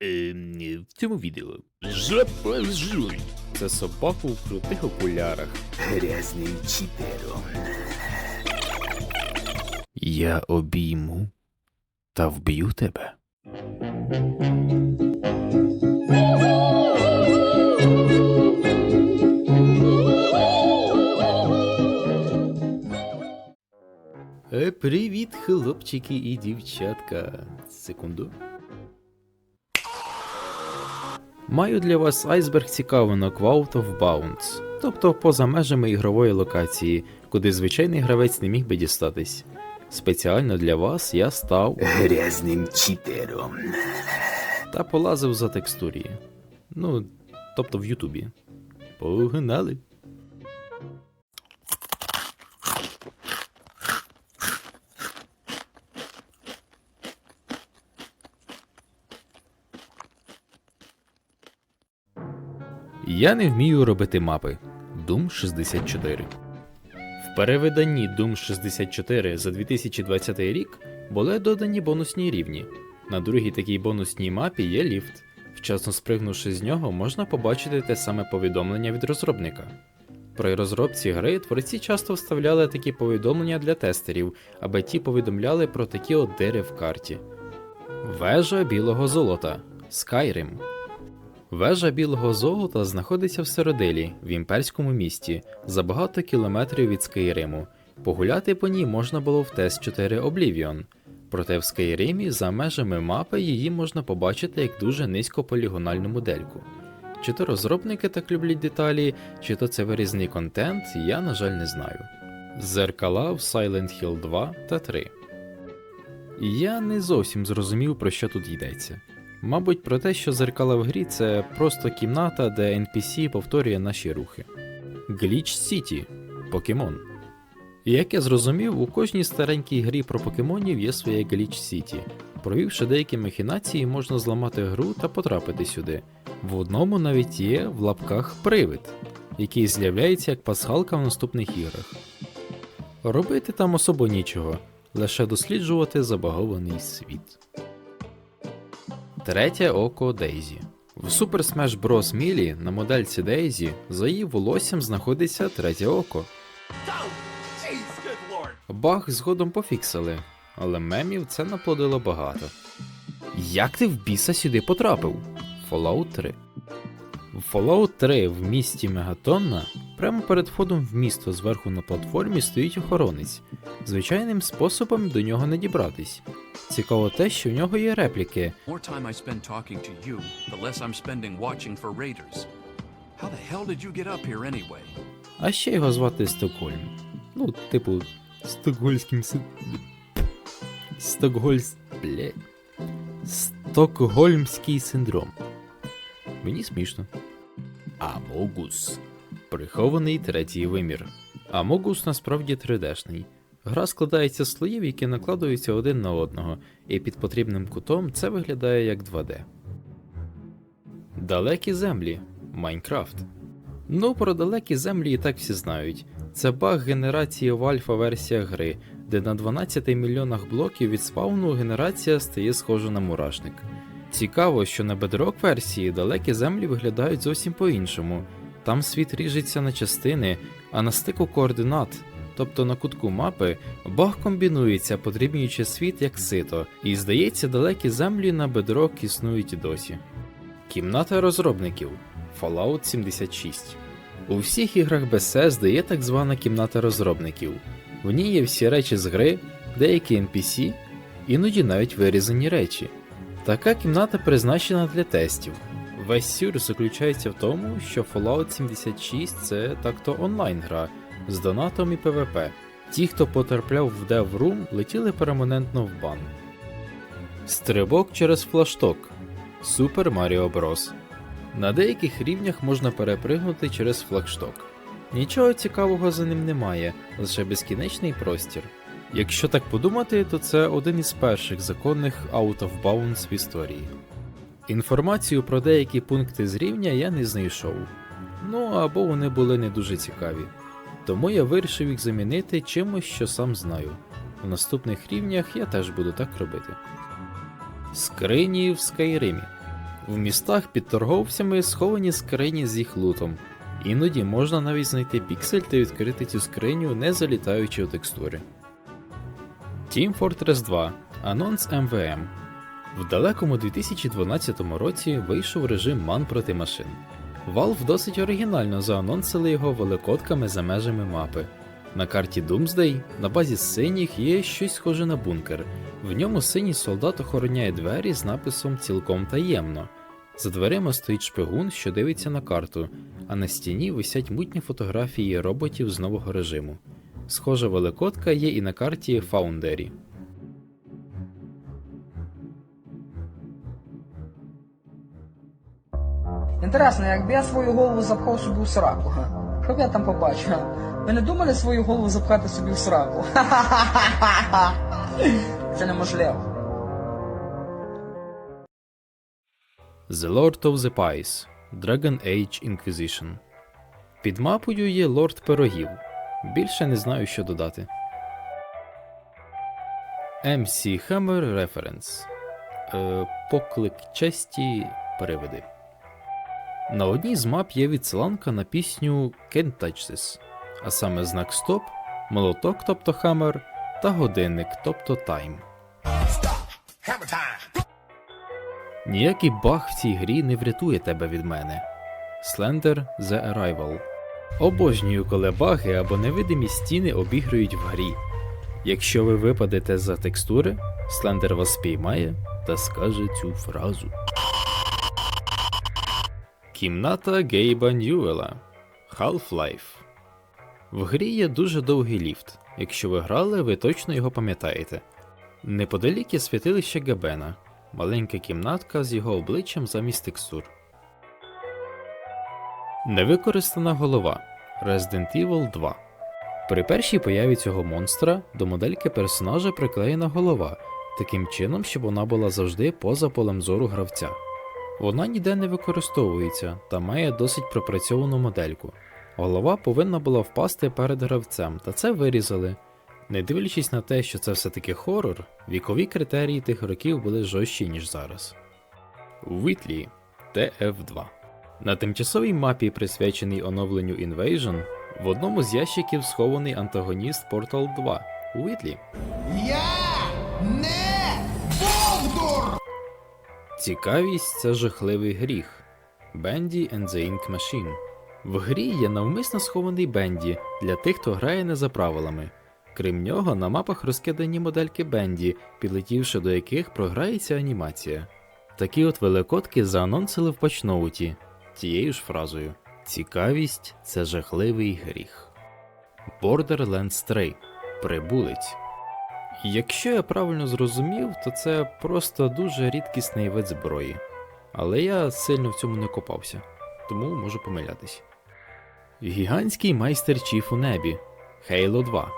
Ем, в цьому відео жопа жуй. Це собака у крутих окулярах. Грязним читером. Я обійму та вб'ю тебе. Е, Привіт, хлопчики і дівчатка. Секунду. Маю для вас айсберг цікавинок в Out of Bounds, тобто поза межами ігрової локації, куди звичайний гравець не міг би дістатись. Спеціально для вас я став Грязним читером. та полазив за текстурі. Ну, тобто в Ютубі. Погнали. Я не вмію робити мапи. Doom 64. В перевиданні Doom 64 за 2020 рік були додані бонусні рівні. На другій такій бонусній мапі є ліфт. Вчасно спригнувши з нього, можна побачити те саме повідомлення від розробника. При розробці гри творці часто вставляли такі повідомлення для тестерів, аби ті повідомляли про такі от дири в карті. Вежа білого золота Skyrim. Вежа білого золота знаходиться в Сиродилі, в імперському місті, за багато кілометрів від Скайриму. Погуляти по ній можна було в Тест 4 Oblivion. Проте в Скайримі за межами мапи її можна побачити як дуже низькополігональну модельку. Чи то розробники так люблять деталі, чи то це вирізний контент, я, на жаль, не знаю. Зеркала в Silent Hill 2 та 3. Я не зовсім зрозумів, про що тут йдеться. Мабуть, про те, що зеркала в грі це просто кімната, де NPC повторює наші рухи. Glitch City Покемон. Як я зрозумів, у кожній старенькій грі про покемонів є своє Glitch City. Провівши деякі махінації, можна зламати гру та потрапити сюди. В одному навіть є в лапках привид, який з'являється як пасхалка в наступних іграх. Робити там особо нічого, лише досліджувати забагований світ. Третє око Дейзі. В Super Smash Bros. Melee на модельці Дейзі за її волоссям знаходиться третє око. Баг згодом пофіксили, але мемів це наплодило багато. Як ти в біса сюди потрапив? Fallout 3. В Fallout 3 в місті Мегатонна прямо перед входом в місто зверху на платформі стоїть охоронець. Звичайним способом до нього не дібратись. Цікаво те, що в нього є репліки, а ще його звати Стокгольм. Ну, типу, Стокгольським. Стокгольс... Блє... Стокгольмський синдром. Мені смішно. Амогус. Прихований третій вимір. Амогус насправді 3D-шний. Гра складається з слоїв, які накладуються один на одного, і під потрібним кутом це виглядає як 2D. Далекі землі. Майнкрафт. Ну, про далекі землі і так всі знають. Це баг генерації в альфа-версіях гри, де на 12 мільйонах блоків від спавну генерація стає схожа на мурашник. Цікаво, що на Bedrock версії далекі землі виглядають зовсім по-іншому. Там світ ріжеться на частини, а на стику координат, тобто на кутку мапи, баг комбінується, подрібнюючи світ як сито, і здається, далекі землі на Bedrock існують і досі. Кімната розробників Fallout 76. У всіх іграх Bethesda є так звана кімната розробників. В ній є всі речі з гри, деякі NPC, іноді навіть вирізані речі. Така кімната призначена для тестів. Весь сюр заключається в тому, що Fallout 76 це так-то онлайн-гра з донатом і PvP. Ті, хто потрапляв в Room, летіли перманентно в бан. Стрибок через флашток Super Mario Bros. На деяких рівнях можна перепригнути через флагшток. Нічого цікавого за ним немає, лише безкінечний простір. Якщо так подумати, то це один із перших законних out of bounds в історії. Інформацію про деякі пункти з рівня я не знайшов. Ну або вони були не дуже цікаві. Тому я вирішив їх замінити чимось, що сам знаю. У наступних рівнях я теж буду так робити. Скрині в Скайримі. В містах під торговцями сховані скрині з їх лутом. Іноді можна навіть знайти піксель та відкрити цю скриню, не залітаючи у текстури. Team Fortress 2. Анонс МВМ. В далекому 2012 році вийшов режим ман проти машин. Valve досить оригінально заанонсили його великодками за межами мапи. На карті Doomsday на базі синіх є щось схоже на бункер. В ньому синій солдат охороняє двері з написом цілком таємно. За дверима стоїть шпигун, що дивиться на карту, а на стіні висять мутні фотографії роботів з нового режиму. Схожа великодка є і на карті Foundry. Інтересно, якби я свою голову запхав собі у сраку, що б я там побачив? Ви не думали свою голову запхати собі в сраку? Це неможливо. The Lord of the Pies Dragon Age Inquisition. Під мапою є лорд пирогів. Більше не знаю, що додати. MC Hammer Reference. Е, поклик честі переведи. На одній з мап є відсиланка на пісню Can't Touch This, а саме знак Стоп, молоток, тобто Hammer, та годинник, тобто Time. Ніякий баг в цій грі не врятує тебе від мене. Slender The Arrival. Обожнюю, коли баги або невидимі стіни обігрують в грі. Якщо ви випадете за текстури, Slender вас спіймає та скаже цю фразу. Кімната Гейба Ньюела Half-Life. В грі є дуже довгий ліфт. Якщо ви грали, ви точно його пам'ятаєте. Неподалік є святилище Габена, маленька кімнатка з його обличчям замість текстур. Невикористана голова Resident Evil 2. При першій появі цього монстра до модельки персонажа приклеєна голова, таким чином, щоб вона була завжди поза полем зору гравця. Вона ніде не використовується та має досить пропрацьовану модельку. Голова повинна була впасти перед гравцем, та це вирізали. Не дивлячись на те, що це все-таки хорор, вікові критерії тих років були жорстчі, ніж зараз. Вітлі TF2 На тимчасовій мапі, присвяченій оновленню Invasion, в одному з ящиків схований антагоніст Portal 2 Уітлі. Цікавість це жахливий гріх. Bendy and the Ink Machine. В грі є навмисно схований Бенді для тих, хто грає не за правилами. Крім нього, на мапах розкидані модельки Бенді, підлетівши до яких програється анімація. Такі от великодки заанонсили в патчноуті тією ж фразою: Цікавість це жахливий гріх. Borderlands 3. Прибулець. Якщо я правильно зрозумів, то це просто дуже рідкісний вид зброї. Але я сильно в цьому не копався, тому можу помилятись. Гігантський майстер Чіф у небі Halo 2.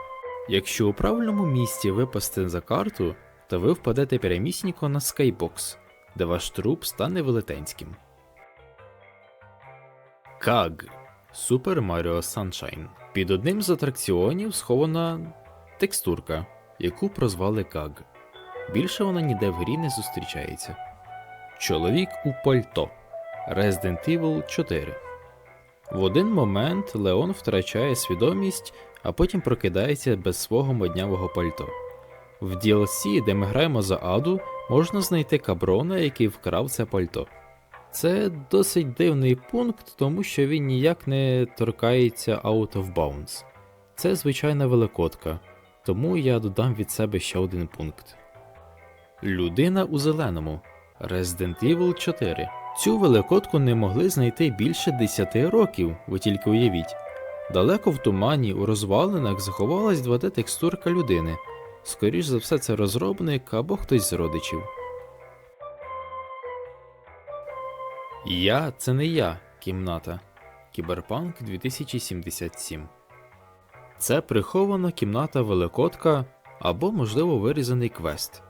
Якщо у правильному місці випасти за карту, то ви впадете прямісінько на Skybox, де ваш труп стане велетенським. Каг Super Mario Sunshine. Під одним з атракціонів схована текстурка, яку прозвали Каг. Більше вона ніде в грі не зустрічається. Чоловік у пальто Resident Evil 4. В один момент Леон втрачає свідомість, а потім прокидається без свого моднявого пальто. В DLC, де ми граємо за Аду, можна знайти каброна, який вкрав це пальто. Це досить дивний пункт, тому що він ніяк не торкається Out of Bounds. Це звичайна великодка, тому я додам від себе ще один пункт. Людина у зеленому Resident Evil 4. Цю великодку не могли знайти більше 10 років, ви тільки уявіть. Далеко в тумані у розвалинах заховалась 2D текстурка людини. Скоріш за все, це розробник або хтось з родичів. Я це не я, кімната. Кіберпанк 2077. Це прихована кімната Великодка або, можливо, вирізаний квест.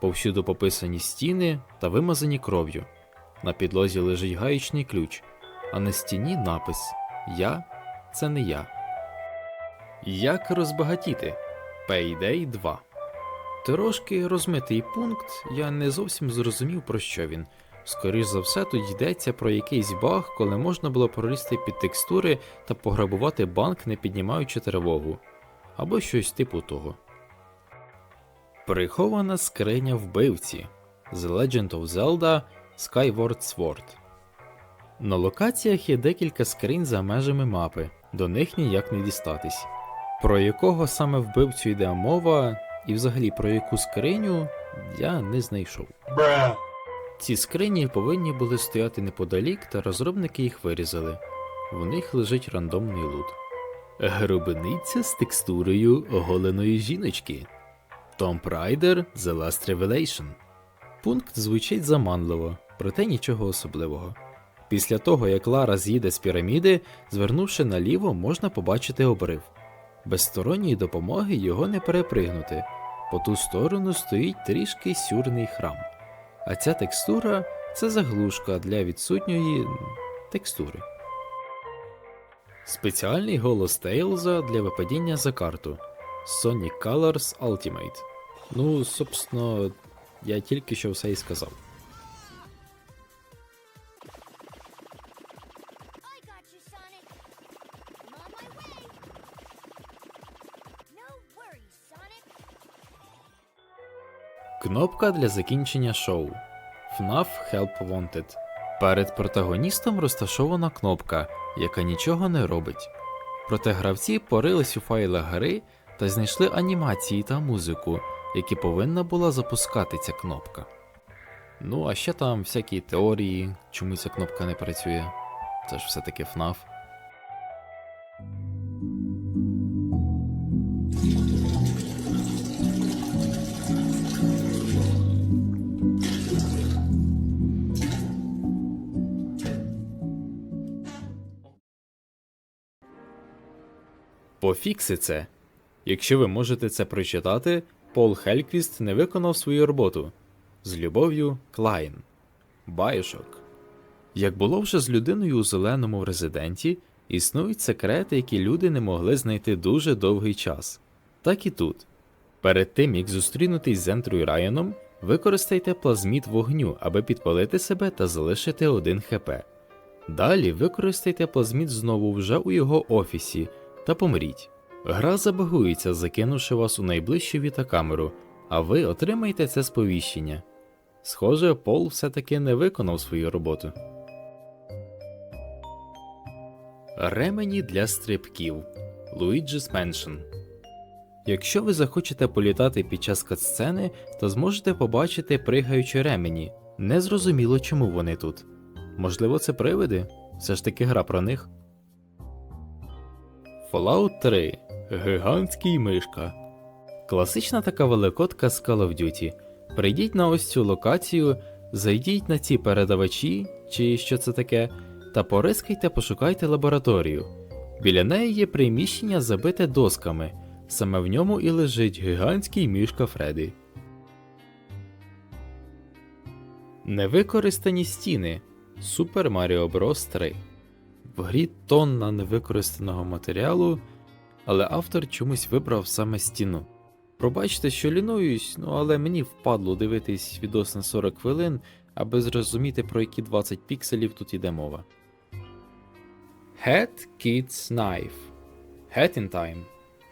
Повсюду пописані стіни та вимазані кров'ю. На підлозі лежить гаєчний ключ, а на стіні напис Я це не я. Як розбагатіти? Payday 2. Трошки розмитий пункт, я не зовсім зрозумів, про що він. Скоріш за все, тут йдеться про якийсь баг, коли можна було пролізти під текстури та пограбувати банк, не піднімаючи тривогу, або щось типу того. Прихована скриня вбивці The Legend of Zelda Skyward Sword. На локаціях є декілька скринь за межами мапи, до них ніяк не дістатись. Про якого саме вбивцю йде мова, і взагалі про яку скриню я не знайшов. Ці скрині повинні були стояти неподалік, та розробники їх вирізали. В них лежить рандомний лут. Гробениця з текстурою оголеної жіночки. Tomb Raider The Last Revelation. Пункт звучить заманливо, проте нічого особливого. Після того, як Лара з'їде з піраміди, звернувши наліво, можна побачити обрив. Без сторонньої допомоги його не перепригнути. По ту сторону стоїть трішки сюрний храм. А ця текстура це заглушка для відсутньої текстури. Спеціальний голос Тейлза для випадіння за карту Sonic Colors Ultimate. Ну, собственно, я тільки що все і сказав. Кнопка для закінчення шоу FNAF Help Wanted. Перед протагоністом розташована кнопка, яка нічого не робить. Проте гравці порились у файлах гри та знайшли анімації та музику, які повинна була запускати ця кнопка. Ну, а ще там всякі теорії, чому ця кнопка не працює. Це ж все-таки FNAF. Пофікси. Якщо ви можете це прочитати, Пол Хельквіст не виконав свою роботу. З любов'ю, Клайн. Байошок. Як було вже з людиною у зеленому резиденті, існують секрети, які люди не могли знайти дуже довгий час. Так і тут. Перед тим як зустрінутись з Ентрою Райаном, використайте плазміт вогню, аби підпалити себе та залишити 1 хп. Далі використайте плазміт знову вже у його офісі та помріть. Гра забагується, закинувши вас у найближчу вітакамеру, а ви отримаєте це сповіщення. Схоже, Пол все-таки не виконав свою роботу. Ремені для стрибків Luigi's Mansion Якщо ви захочете політати під час катсцени, то зможете побачити пригаючі ремені. Незрозуміло, чому вони тут. Можливо, це привиди? Все ж таки гра про них. Fallout 3. Гігантський мишка. Класична така великодка з Call of Duty. Прийдіть на ось цю локацію, зайдіть на ці передавачі, чи що це таке, та порискайте, пошукайте лабораторію. Біля неї є приміщення, забите досками. Саме в ньому і лежить гігантський мішка Фредді. Невикористані стіни Super Mario Bros. 3. В грі тонна невикористаного матеріалу, але автор чомусь вибрав саме стіну. Пробачте, що лінуюсь, ну але мені впадло дивитись відос на 40 хвилин, аби зрозуміти, про які 20 пікселів тут іде мова. Hat Kids Knife Hat in Time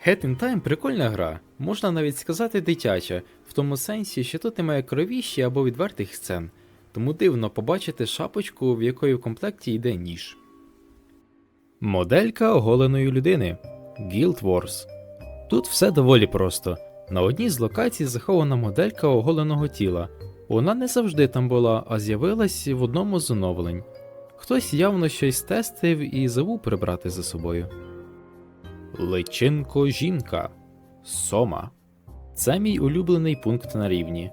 Hat in Time прикольна гра, можна навіть сказати дитяча, в тому сенсі, що тут немає кровіщі або відвертих сцен, тому дивно побачити шапочку, в якої в комплекті йде ніж. Моделька оголеної людини Guild Wars. Тут все доволі просто. На одній з локацій захована моделька оголеного тіла. Вона не завжди там була, а з'явилась в одному з оновлень. Хтось явно щось тестив і забув прибрати за собою. Личинко жінка. Сома. Це мій улюблений пункт на рівні.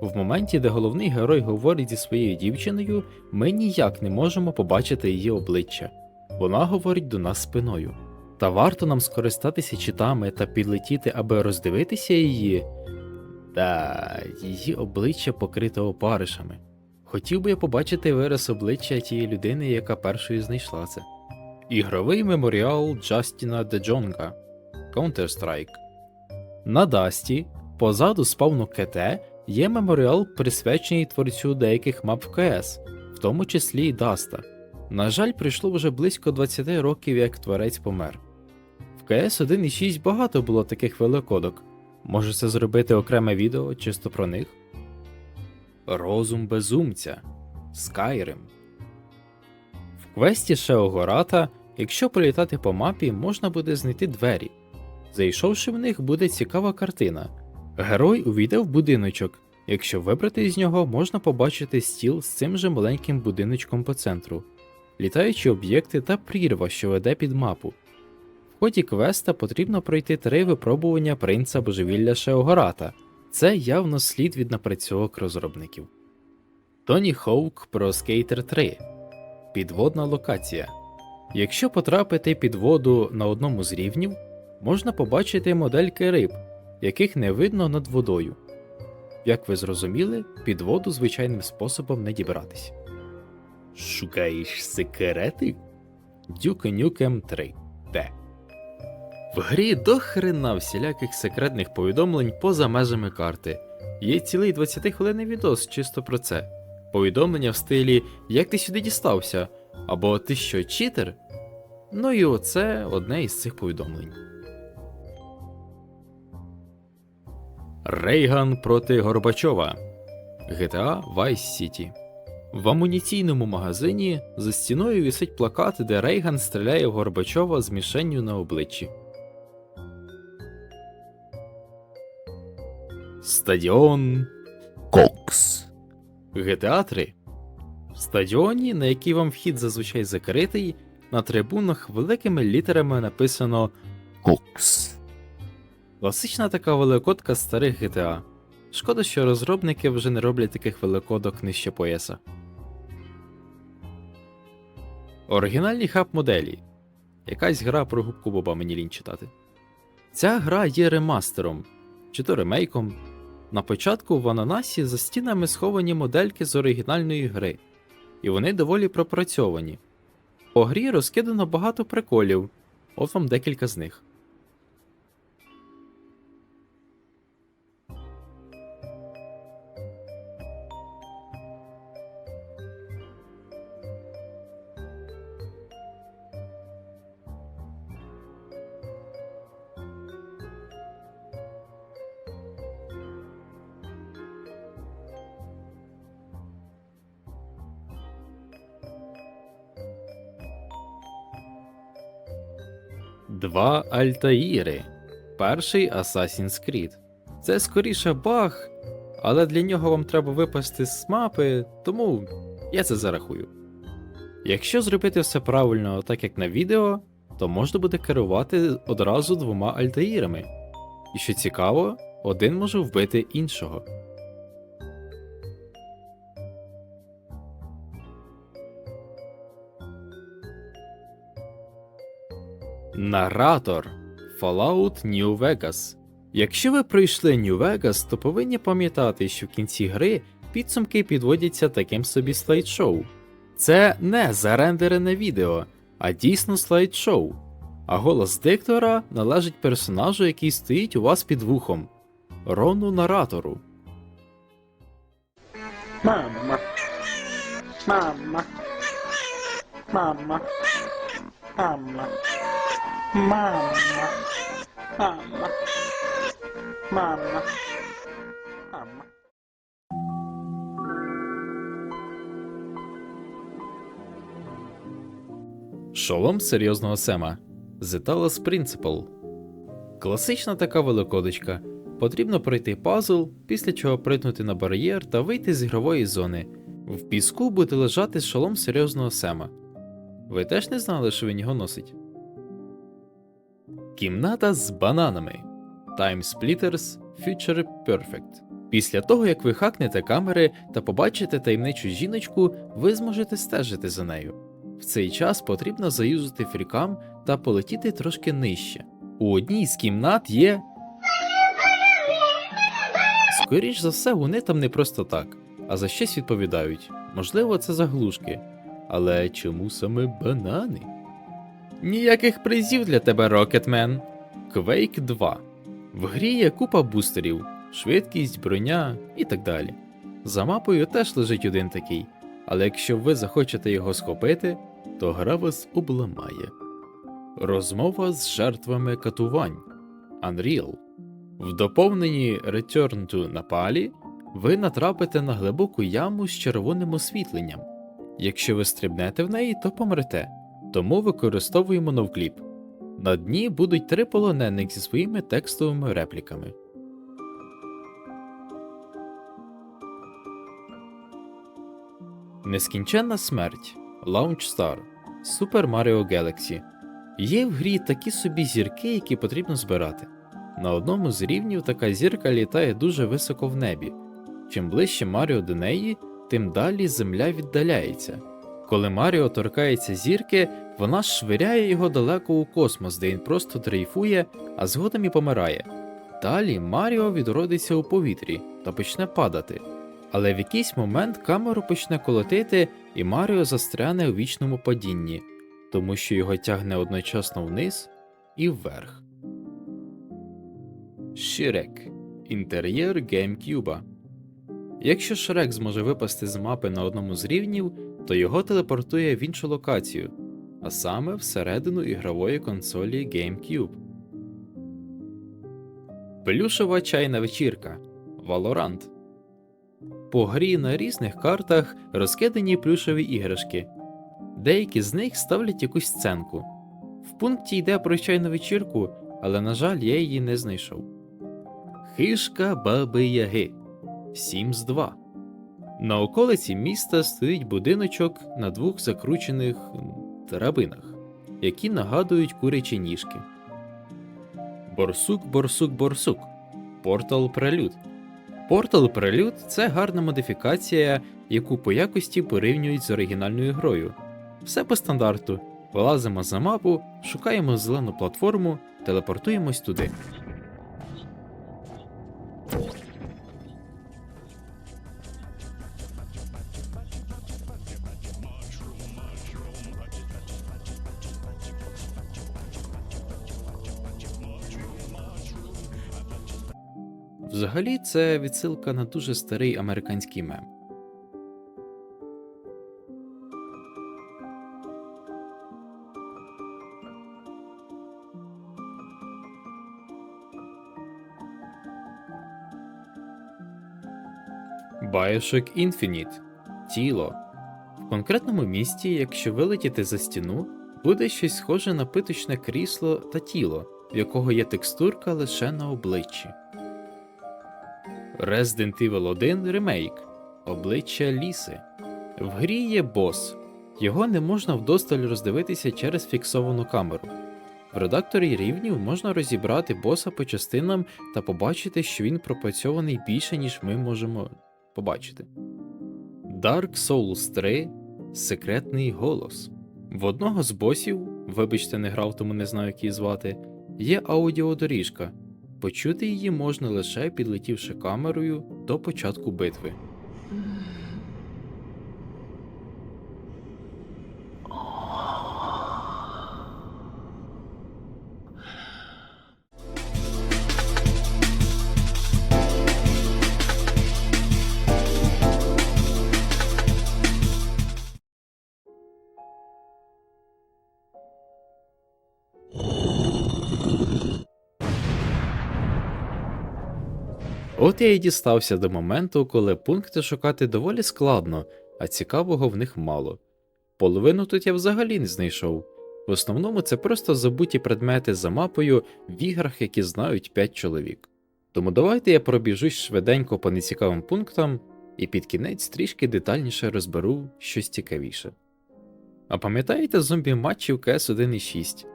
В моменті, де головний герой говорить зі своєю дівчиною, ми ніяк не можемо побачити її обличчя. Вона говорить до нас спиною. Та варто нам скористатися читами та підлетіти, аби роздивитися її. Та її обличчя покрите опаришами. Хотів би я побачити вираз обличчя тієї людини, яка першою знайшла це. Ігровий меморіал Джастіна Де Джонга Counter-Strike. На Дасті позаду спавну КТ є меморіал, присвячений творцю деяких мап в КС, в тому числі і Даста. На жаль, пройшло вже близько 20 років, як творець помер. В КС 1.6 багато було таких великодок. Може це зробити окреме відео чисто про них? Розум безумця. Skyrim. В квесті Шеогората, якщо політати по мапі, можна буде знайти двері. Зайшовши в них, буде цікава картина. Герой увійде в будиночок. Якщо вибрати з нього, можна побачити стіл з цим же маленьким будиночком по центру, літаючі об'єкти та прірва, що веде під мапу. В ході квеста потрібно пройти три випробування принца божевілля Шеогората. Це явно слід від напрацьовок розробників. Тоні Хоук про Skater 3. Підводна локація. Якщо потрапити під воду на одному з рівнів, можна побачити модельки риб, яких не видно над водою. Як ви зрозуміли, під воду звичайним способом не дібратись. Шукаєш секрети? Nukem 3 Т. В грі до хрена всіляких секретних повідомлень поза межами карти. Є цілий 20 хвилинний відос чисто про це. Повідомлення в стилі Як ти сюди дістався? або Ти що, читер? Ну і оце одне із цих повідомлень. Рейган проти Горбачова. GTA Vice City. В амуніційному магазині за стіною висить плакат, де Рейган стріляє в Горбачова з мішенню на обличчі. Стадіон Кокс. GTA 3. В стадіоні, на який вам вхід зазвичай закритий, на трибунах великими літерами написано Кокс. Класична така великодка старих GTA. Шкода, що розробники вже не роблять таких великодок нижче пояса. Оригінальні хаб моделі. Якась гра про губку Боба мені лінь читати. Ця гра є ремастером чи то ремейком. На початку в ананасі за стінами сховані модельки з оригінальної гри, і вони доволі пропрацьовані. По грі розкидано багато приколів, от вам декілька з них. Два Альтаїри. Перший Assassin's Creed. Це скоріше баг, але для нього вам треба випасти з мапи, тому я це зарахую. Якщо зробити все правильно, так як на відео, то можна буде керувати одразу двома Альтаїрами. І що цікаво, один може вбити іншого. Наратор Fallout New Vegas. Якщо ви пройшли New Vegas, то повинні пам'ятати, що в кінці гри підсумки підводяться таким собі слайд-шоу. Це не зарендерене відео, а дійсно слайд-шоу. А голос диктора належить персонажу, який стоїть у вас під вухом Рону наратору. Mamma. Mamma. Mamma. Mamma. Mamma. Mamma. Mamma. Mamma. Шолом серйозного Сема The Talos Principle. Класична така великодочка. Потрібно пройти пазл, після чого притнути на бар'єр та вийти з ігрової зони. В піску буде лежати шолом серйозного Сема. Ви теж не знали, що він його носить? Кімната з бананами. Time Splitters Future Perfect. Після того, як ви хакнете камери та побачите таємничу жіночку, ви зможете стежити за нею. В цей час потрібно заюзати фрікам та полетіти трошки нижче. У одній з кімнат є. Скоріш за все, вони там не просто так, а за щось відповідають. Можливо, це заглушки. Але чому саме банани? Ніяких призів для тебе, Рокетмен. Quake 2. В грі є купа бустерів. швидкість, броня і так далі. За мапою теж лежить один такий, але якщо ви захочете його схопити, то гра вас обламає. Розмова з жертвами катувань Unreal. В доповненні Return to Napali ви натрапите на глибоку яму з червоним освітленням. Якщо ви стрибнете в неї, то помрете, тому використовуємо новкліп. На дні будуть три полонених зі своїми текстовими репліками. Нескінченна смерть Launch Star Super Mario Galaxy. Є в грі такі собі зірки, які потрібно збирати. На одному з рівнів така зірка літає дуже високо в небі. Чим ближче Маріо до неї, тим далі земля віддаляється. Коли Маріо торкається зірки, вона швиряє його далеко у космос, де він просто дрейфує, а згодом і помирає. Далі Маріо відродиться у повітрі та почне падати. Але в якийсь момент камеру почне колотити, і Маріо застряне у вічному падінні, тому що його тягне одночасно вниз і вверх. Ширек. Інтер'єр GameCube. Якщо Шрек зможе випасти з мапи на одному з рівнів, то його телепортує в іншу локацію, а саме всередину ігрової консолі GameCube. Плюшова чайна вечірка Valorant. По грі на різних картах розкидані плюшові іграшки. Деякі з них ставлять якусь сценку. В пункті йде про чайну вечірку, але, на жаль, я її не знайшов. Хишка Баби Яги Sims 2. На околиці міста стоїть будиночок на двох закручених драбинах, які нагадують курячі ніжки. Борсук, борсук, борсук. Портал Прелюд. Портал Прелюд це гарна модифікація, яку по якості порівнюють з оригінальною грою. Все по стандарту. Вилазимо за мапу, шукаємо зелену платформу, телепортуємось туди. Взагалі, це відсилка на дуже старий американський мем. Bioshock Infinite Тіло. В конкретному місті, якщо вилетіти за стіну, буде щось схоже на питочне крісло та тіло, в якого є текстурка лише на обличчі. Resident Evil 1 ремейк Обличчя Ліси. В грі є бос. Його не можна вдосталь роздивитися через фіксовану камеру. В редакторі рівнів можна розібрати боса по частинам та побачити, що він пропрацьований більше, ніж ми можемо побачити. Dark Souls 3 Секретний голос. В одного з босів, вибачте, не грав, тому не знаю, як звати, є аудіодоріжка. Почути її можна лише підлетівши камерою до початку битви. От я і дістався до моменту, коли пункти шукати доволі складно, а цікавого в них мало. Половину тут я взагалі не знайшов. В основному це просто забуті предмети за мапою в іграх, які знають 5 чоловік. Тому давайте я пробіжусь швиденько по нецікавим пунктам і під кінець трішки детальніше розберу щось цікавіше. А пам'ятаєте зомбі матчів КС 1.6?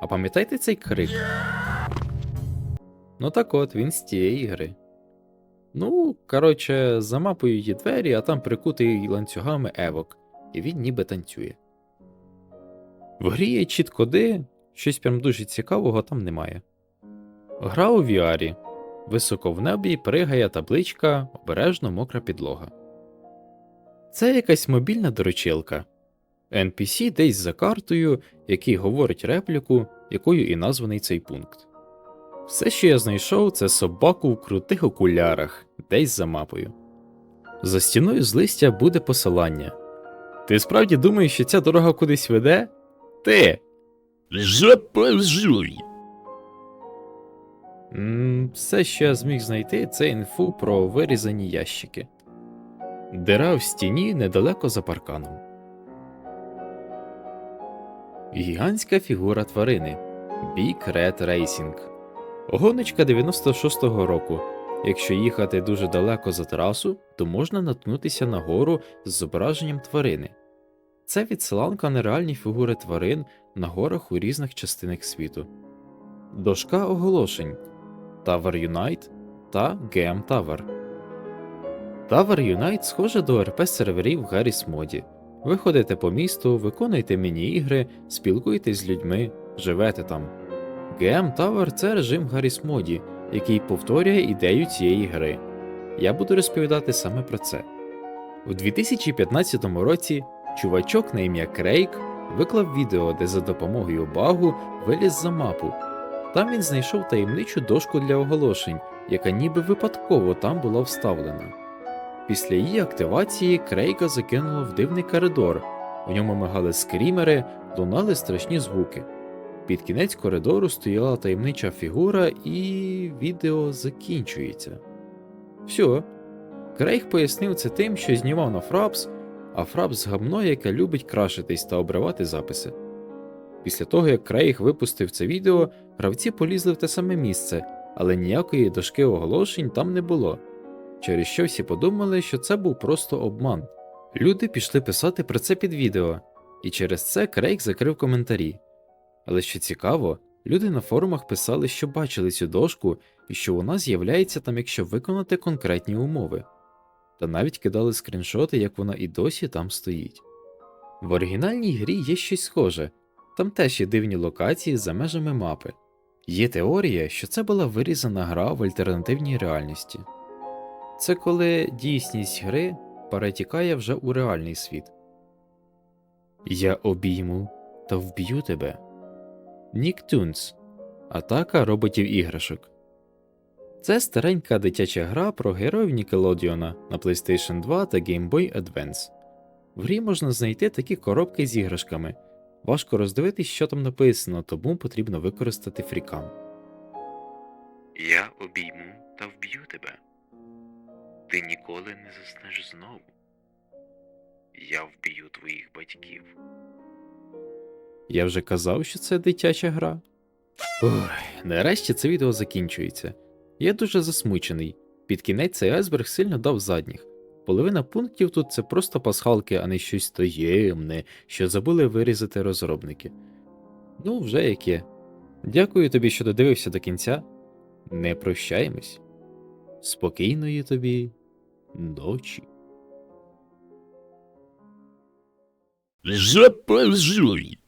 А пам'ятаєте цей крик? Ну так от, він з тієї гри. Ну, коротше, за мапою є двері, а там прикутий ланцюгами евок, і він ніби танцює. В грі є чіт-коди, щось прям дуже цікавого там немає. Гра у VR. Високо в небі пригає табличка, обережно мокра підлога. Це якась мобільна доручилка. NPC десь за картою, який говорить репліку, якою і названий цей пункт. Все, що я знайшов, це собаку в крутих окулярах, десь за мапою. За стіною з листя буде посилання. Ти справді думаєш, що ця дорога кудись веде? Ти! Запазуй. Все, що я зміг знайти, це інфу про вирізані ящики. Дира в стіні недалеко за парканом. Гігантська фігура тварини Big Red Racing. Гоночка 96-го року. Якщо їхати дуже далеко за трасу, то можна наткнутися на гору з зображенням тварини. Це відсиланка на реальні фігури тварин на горах у різних частинах світу. Дошка оголошень Tower Unite та GM Tower. Tower Unite схоже до РП серверів Гарріс моді. Ви ходите по місту, виконуєте міні-ігри, спілкуєтесь з людьми, живете там. GM Tower це режим Гарріс моді, який повторює ідею цієї гри. Я буду розповідати саме про це. У 2015 році чувачок на ім'я Крейг виклав відео, де за допомогою багу виліз за мапу. Там він знайшов таємничу дошку для оголошень, яка ніби випадково там була вставлена. Після її активації Крейга закинуло в дивний коридор, у ньому мигали скрімери, лунали страшні звуки. Під кінець коридору стояла таємнича фігура, і відео закінчується. Все. Крейг пояснив це тим, що знімав на Фрапс, а Фрапс гамно, яке любить крашитись та обривати записи. Після того, як Крейг випустив це відео, гравці полізли в те саме місце, але ніякої дошки оголошень там не було. Через що всі подумали, що це був просто обман. Люди пішли писати про це під відео, і через це Крейг закрив коментарі. Але що цікаво, люди на форумах писали, що бачили цю дошку і що вона з'являється там, якщо виконати конкретні умови, та навіть кидали скріншоти, як вона і досі там стоїть. В оригінальній грі є щось схоже, там теж є дивні локації за межами мапи. Є теорія, що це була вирізана гра в альтернативній реальності. Це коли дійсність гри перетікає вже у реальний світ. Я обійму та вб'ю тебе. Ніктюнс Атака роботів іграшок. Це старенька дитяча гра про героїв Нікелодіона на PlayStation 2 та Game Boy Advance. В грі можна знайти такі коробки з іграшками. Важко роздивитись, що там написано, тому потрібно використати фрікам. Я обійму та вб'ю тебе. Ти ніколи не заснеш знову. Я вб'ю твоїх батьків. Я вже казав, що це дитяча гра. Ой, нарешті це відео закінчується. Я дуже засмучений. Під кінець цей айсберг сильно дав задніх. Половина пунктів тут це просто пасхалки, а не щось таємне, що забули вирізати розробники. Ну, вже яке. Дякую тобі, що додивився до кінця. Не прощаємось. Спокійної тобі ночі. Запазуй.